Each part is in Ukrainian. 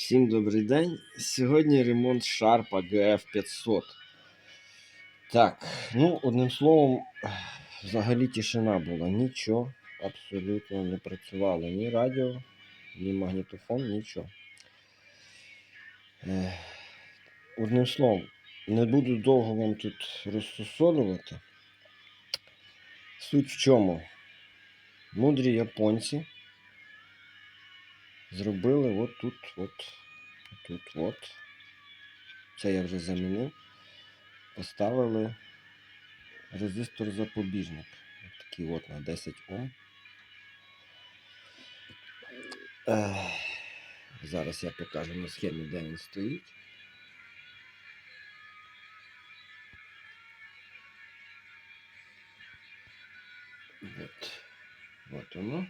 Всім добрий день. Сьогодні ремонт Sharp AGF 500. Так, ну, одним словом, взагалі тишина була. Нічого абсолютно не працювало. Ні радіо, ні магнітофон, нічого. Одним словом, не буду довго вам тут розсусолювати. Суть в чому? Мудрі японці зробили от тут, от, тут, от. Це я вже замінив. Поставили резистор запобіжник. Такий от на 10 Ом. Зараз я покажу на схемі, де він стоїть. От, от воно.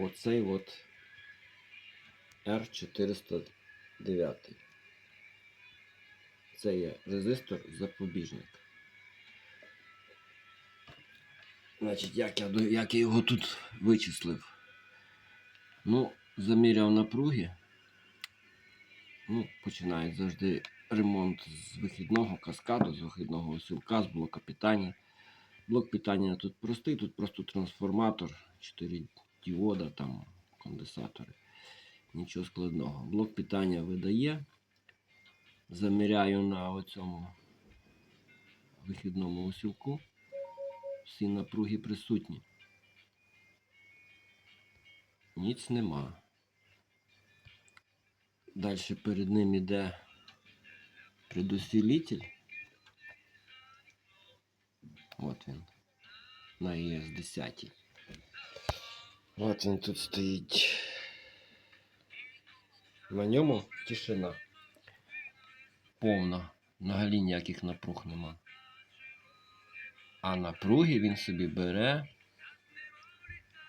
Оцей от R409. Це є резистор запобіжник. Значить, як я, як я його тут вичислив? Ну, заміряв напруги. Ну, починають завжди ремонт з вихідного каскаду, з вихідного осілка, з блока питання. Блок питання тут простий, тут просто трансформатор, 4 діода, там конденсатори. Нічого складного. Блок питання видає. Заміряю на оцьому вихідному осілку. Всі напруги присутні. Ніц нема. Далі перед ним іде предусилитель. От він. На ЄС 10. От він тут стоїть. На ньому тишина. Повна. Взагалі ніяких напруг нема. А напруги він собі бере.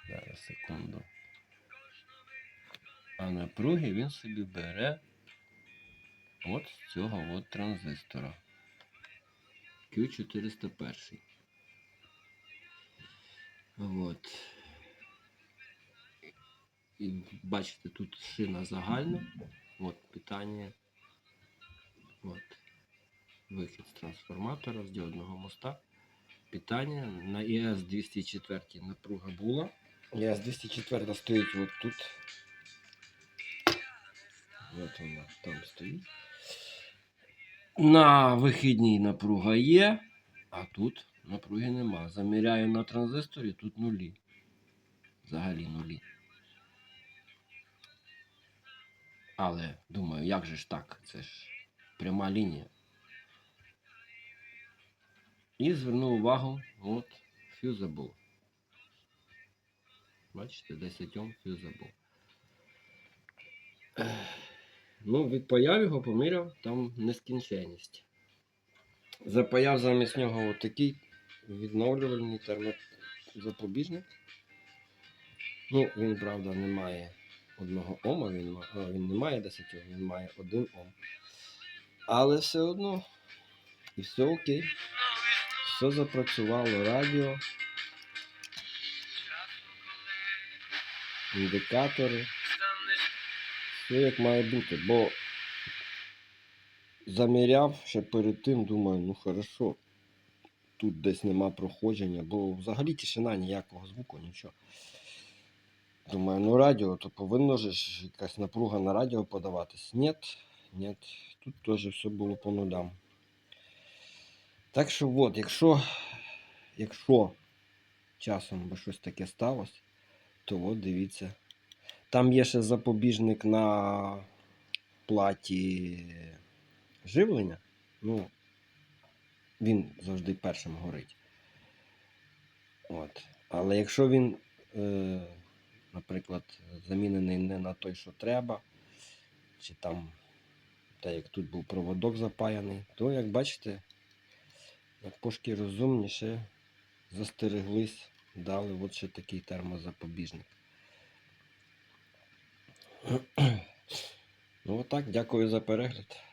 Зараз секунду. А напруги він собі бере от з цього от транзистора. Q401. От. І бачите, тут шина загальна. От питання. От. Вихід з трансформатора, з діодного моста. Питання на ІС 204 напруга була. ІС 204 стоїть от тут. От вона там стоїть. На вихідній напруга є, а тут напруги нема. Заміряю на транзисторі, тут нулі. Взагалі нулі. Але думаю, як же ж так? Це ж пряма лінія. І звернув увагу, от, фюзабл. Бачите, 10 Ом фюзабл. Ну, відпаяв його, поміряв, там нескінченність. Запаяв замість нього отакий відновлювальний термозапобіжник. Ну, він, правда, не має одного ома, він, він не має 10 ом, він має один ом. Але все одно, і все окей. Все запрацювало радіо, індикатори. Все як має бути, бо заміряв ще перед тим, думаю, ну хорошо, тут десь нема проходження, бо взагалі тишина ніякого звуку, нічого. Думаю, ну радіо, то повинно ж якась напруга на радіо подаватись. Нет, нет, тут теж все було по нулям. Так що от, якщо, якщо часом би щось таке сталося, то от дивіться. Там є ще запобіжник на платі живлення. Ну, він завжди першим горить. От. Але якщо він, е, наприклад, замінений не на той, що треба, чи там, так як тут був проводок запаяний, то, як бачите, япошки розумніше застереглись, дали от ще такий термозапобіжник. Ну отак, дякую за перегляд.